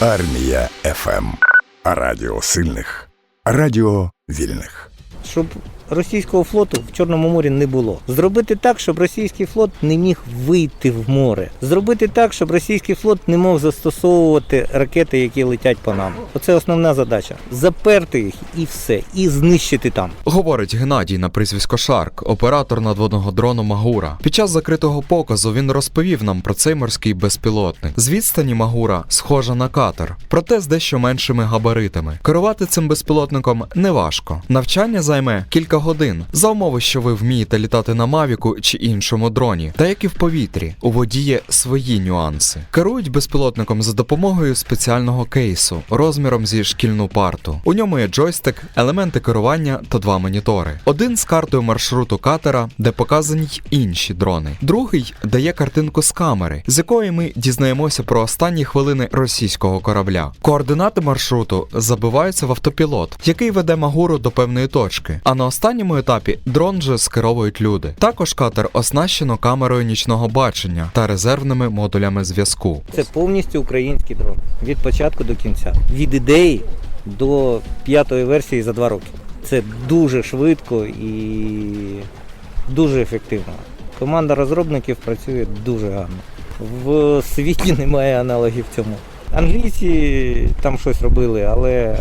Армія ФМ. Радіо сильних. Радіо вільних. щоб російського флоту в Чорному морі не було. Зробити так, щоб російський флот не міг вийти в море. Зробити так, щоб російський флот не мог застосовувати ракети, які летять по нам. Оце основна задача. Заперти їх і все, і знищити там. Говорить Геннадій на прізвисько Шарк, оператор надводного дрону Магура. Під час закритого показу він розповів нам про цей морський безпілотник. З відстані Магура схожа на катер, проте з дещо меншими габаритами. Керувати цим безпілотником неважко. Навчання займе кілька годин за умови, що ви вмієте літати на Мавіку чи іншому дроні, та як і в повітрі. У воді є свої нюанси. Керують безпілотником за допомогою спеціального кейсу розміром зі шкільну парту. У ньому є джойстик, елементи керування та два монітори. Один з картою маршруту катера, де показані й інші дрони. Другий дає картинку з камери, з якої ми дізнаємося про останні хвилини російського корабля. Координати маршруту забиваються в автопілот, який веде Магуру до певної точки. А на останньому етапі дрон же скеровують люди. Також катер оснащено камерою нічного бачення та резервними модулями зв'язку. Це повністю український дрон від початку до кінця. Від ідеї до п'ятої версії за два роки. Це дуже швидко і дуже ефективно. Команда розробників працює дуже гарно. В світі немає аналогів цьому. Англійці там щось робили, але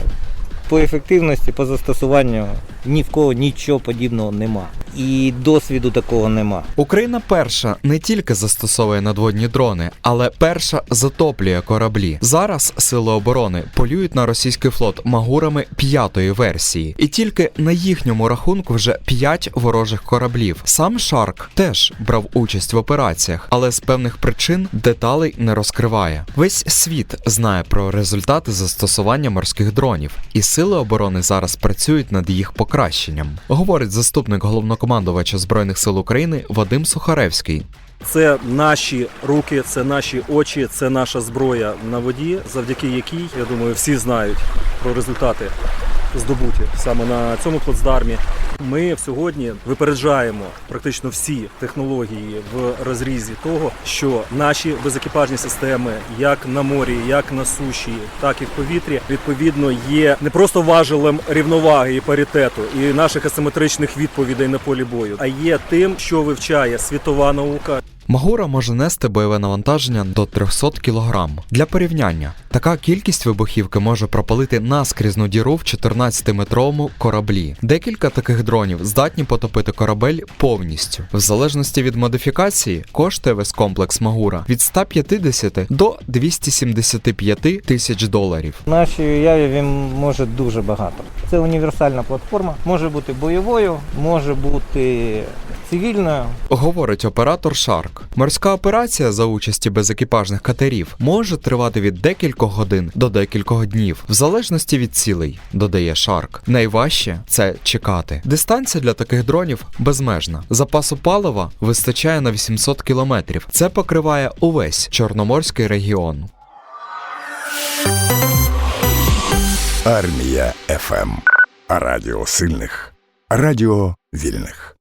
по ефективності, по застосуванню ні в кого нічого подібного нема. І досвіду такого нема. Україна перша не тільки застосовує надводні дрони, але перша затоплює кораблі. Зараз сили оборони полюють на російський флот магурами п'ятої версії, і тільки на їхньому рахунку вже п'ять ворожих кораблів. Сам Шарк теж брав участь в операціях, але з певних причин деталей не розкриває. Весь світ знає про результати застосування морських дронів, і сили оборони зараз працюють над їх покращенням. Говорить заступник головнокомандувача збройних сил України Вадим Сухаревський. Це наші руки, це наші очі, це наша зброя на воді, завдяки якій, я думаю, всі знають про результати здобуті саме на цьому плацдармі. Ми сьогодні випереджаємо практично всі технології в розрізі того, що наші безекіпажні системи, як на морі, як на суші, так і в повітрі, відповідно є не просто важелем рівноваги і паритету і наших асиметричних відповідей на полі бою, а є тим, що вивчає світова наука, Магура може нести бойове навантаження до 300 кг. Для порівняння, така кількість вибухівки може пропалити наскрізну діру в 14-метровому кораблі. Декілька таких дронів здатні потопити корабель повністю. В залежності від модифікації коштує весь комплекс Магура від 150 до 275 тисяч доларів. В нашій уяві він може дуже багато. Це універсальна платформа, може бути бойовою, може бути цивільною. Говорить оператор Шарк. Морська операція за участі безекіпажних катерів може тривати від декількох годин до декількох днів, в залежності від цілей, додає Шарк. Найважче це чекати. Дистанція для таких дронів безмежна. Запасу палива вистачає на 800 кілометрів. Це покриває увесь чорноморський регіон. Армія ФМ. Радіо сильних. Радіо вільних.